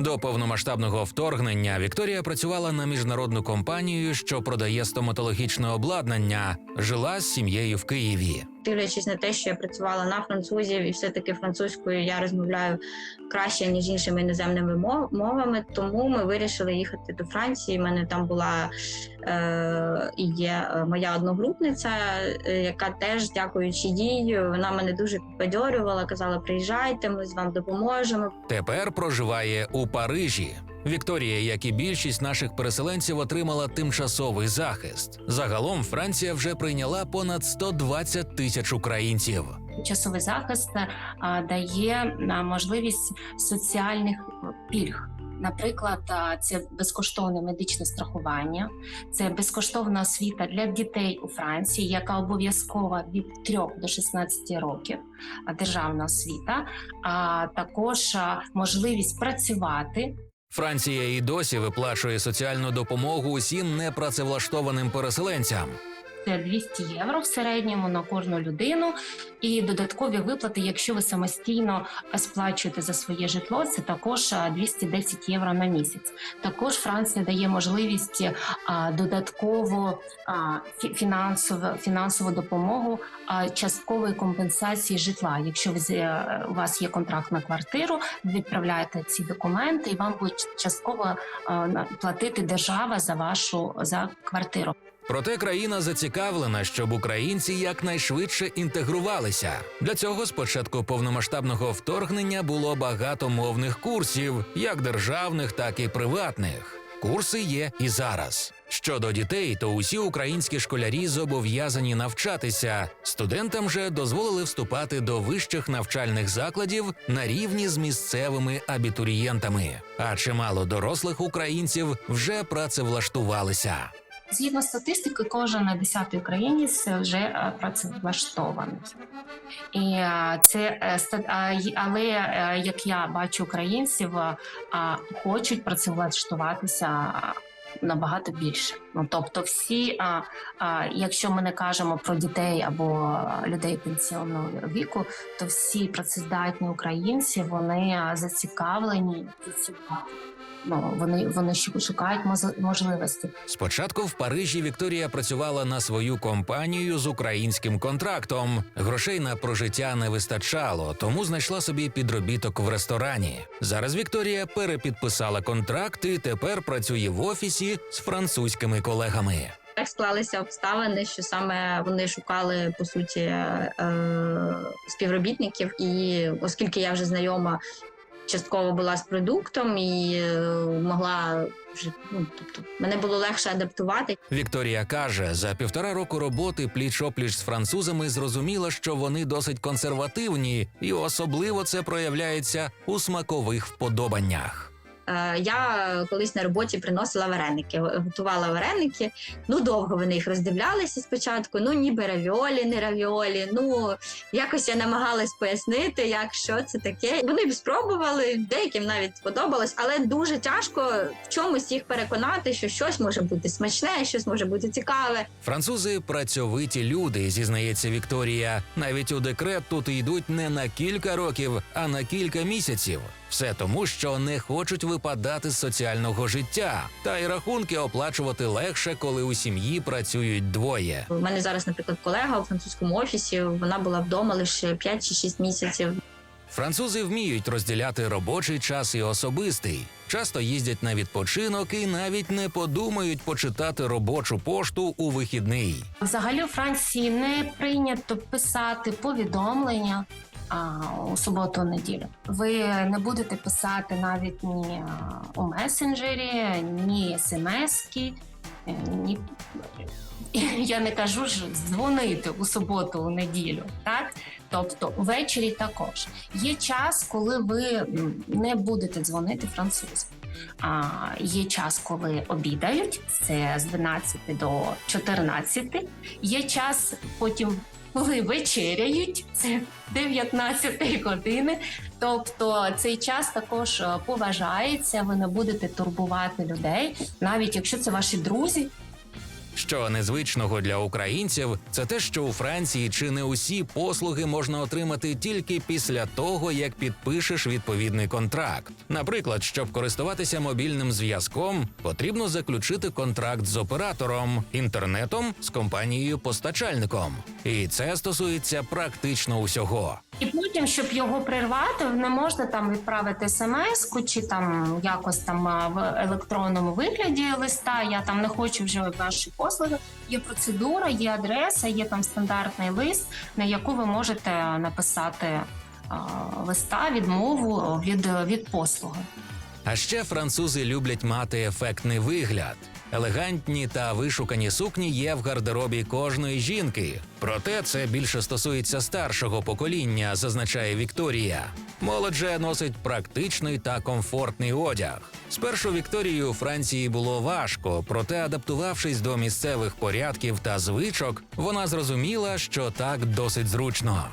До повномасштабного вторгнення Вікторія працювала на міжнародну компанію, що продає стоматологічне обладнання. Жила з сім'єю в Києві. Дивлячись на те, що я працювала на французів, і все-таки французькою я розмовляю краще ніж іншими іноземними мов- мовами. Тому ми вирішили їхати до Франції. У мене там була е, і є е, моя одногрупниця, е, яка теж, дякуючи їй, вона мене дуже підбадьорювала, казала: приїжджайте, ми з вам допоможемо. Тепер проживає у Парижі. Вікторія, як і більшість наших переселенців, отримала тимчасовий захист. Загалом Франція вже прийняла понад 120 тисяч українців. Часовий захист а, дає а, можливість соціальних пільг. Наприклад, а, це безкоштовне медичне страхування, це безкоштовна освіта для дітей у Франції, яка обов'язкова від 3 до 16 років, державна освіта, а також можливість працювати Франція і досі виплачує соціальну допомогу усім непрацевлаштованим переселенцям. Це 200 євро в середньому на кожну людину, і додаткові виплати, якщо ви самостійно сплачуєте за своє житло, це також а, 210 євро на місяць. Також Франція дає можливість додатково фінансову, фінансову допомогу часткової компенсації житла. Якщо ви е, у вас є контракт на квартиру, ви відправляєте ці документи, і вам буде частково платити держава за вашу за квартиру. Проте країна зацікавлена, щоб українці якнайшвидше інтегрувалися. Для цього з початку повномасштабного вторгнення було багато мовних курсів, як державних, так і приватних. Курси є і зараз. Щодо дітей, то усі українські школярі зобов'язані навчатися. Студентам же дозволили вступати до вищих навчальних закладів на рівні з місцевими абітурієнтами. А чимало дорослих українців вже працевлаштувалися. Згідно статистики, кожен десятий українець вже е, працевлаштований. І е, це е, але як я бачу українців, хочуть працевлаштуватися набагато більше. Ну тобто, всі, якщо ми не кажемо про дітей або людей пенсіонного віку, то всі працездатні українці вони зацікавлені працювати. Ну вони вони шукають можливості. Спочатку в Парижі Вікторія працювала на свою компанію з українським контрактом. Грошей на прожиття не вистачало, тому знайшла собі підробіток в ресторані. Зараз Вікторія перепідписала контракт і тепер працює в офісі з французькими колегами. Так склалися обставини, що саме вони шукали по суті е, співробітників, і оскільки я вже знайома частково була з продуктом і е, могла вже ну тобто мене було легше адаптувати. Вікторія каже, за півтора року роботи пліч-опліч з французами зрозуміла, що вони досить консервативні, і особливо це проявляється у смакових вподобаннях. Е, Я колись на роботі приносила вареники, готувала вареники. Ну довго вони їх роздивлялися спочатку. Ну ніби равіолі, не равіолі. Ну якось я намагалась пояснити, як що це таке. Вони б спробували, деяким навіть сподобалось, але дуже тяжко в чомусь їх переконати, що щось може бути смачне, щось може бути цікаве. Французи працьовиті люди, зізнається Вікторія. Навіть у декрет тут йдуть не на кілька років, а на кілька місяців. Все тому, що не хочуть випадати з соціального життя, та й рахунки оплачувати легше, коли у сім'ї працюють двоє. У мене зараз, наприклад, колега у французькому офісі. Вона була вдома лише 5 чи 6 місяців. Французи вміють розділяти робочий час і особистий. Часто їздять на відпочинок і навіть не подумають почитати робочу пошту у вихідний. Взагалі у Франції не прийнято писати повідомлення у суботу неділю. Ви не будете писати навіть ні у месенджері, ні смски, е, ні. Я не кажу ж дзвонити у суботу, у неділю, так? Тобто ввечері також. Є час, коли ви не будете дзвонити французам. А, є час, коли обідають, це з 12 до 14. Є час потім, коли вечеряють, це 19 години. Тобто цей час також е, поважається. Ви не будете турбувати людей, навіть якщо це ваші друзі. Що незвичного для українців, це те, що у Франції чи не усі послуги можна отримати тільки після того, як підпишеш відповідний контракт. Наприклад, щоб користуватися мобільним зв'язком, потрібно заключити контракт з оператором, інтернетом з компанією постачальником. І це стосується практично усього. І потім, щоб його прервати, не можна там відправити смс-ку чи там якось там в електронному вигляді листа. Я там не хочу вже ваші послуги. Є процедура, є адреса, є там стандартний лист, на яку ви можете написати листа відмову від, від послуги. А ще французи люблять мати ефектний вигляд. Елегантні та вишукані сукні є в гардеробі кожної жінки. Проте це більше стосується старшого покоління, зазначає Вікторія. Молодь носить практичний та комфортний одяг. Спершу Вікторії у Франції було важко, проте, адаптувавшись до місцевих порядків та звичок, вона зрозуміла, що так досить зручно.